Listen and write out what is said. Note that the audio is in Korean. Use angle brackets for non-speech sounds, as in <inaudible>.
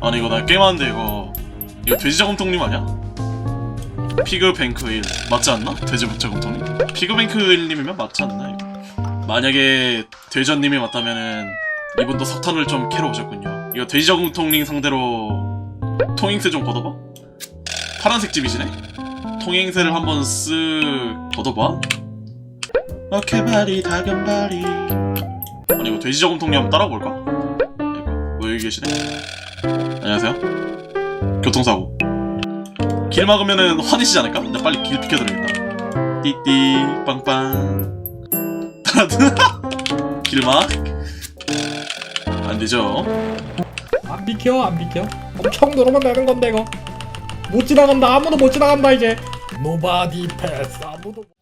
아니 이거 나 게임하는데 이거 이거 돼지저금통님 아니야? 피그뱅크 1 맞지 않나? 돼지저금통님? 피그뱅크 1님이면 맞지 않나 이거? 만약에 돼지님이 맞다면은 이분도 석탄을 좀 캐러 오셨군요 이거 돼지저금통님 상대로 통행세 좀 걷어봐? 파란색 집이시네? 통행세를 한번 쓱 걷어봐 어케바리 다견바리 아니 이거 돼지저금통님 한번 따라볼까? 여기 계시네. 안녕하세요. 교통사고. 길 막으면은 화내시지 않을까? 나 빨리 길 비켜드려야겠다. 띠띠 빵빵. <laughs> 길막. 안되죠? 안 비켜 안 비켜. 엄청 누르면 되는 건데 이거. 못 지나간다. 아무도 못 지나간다 이제. 노바디 패스 아무도 못-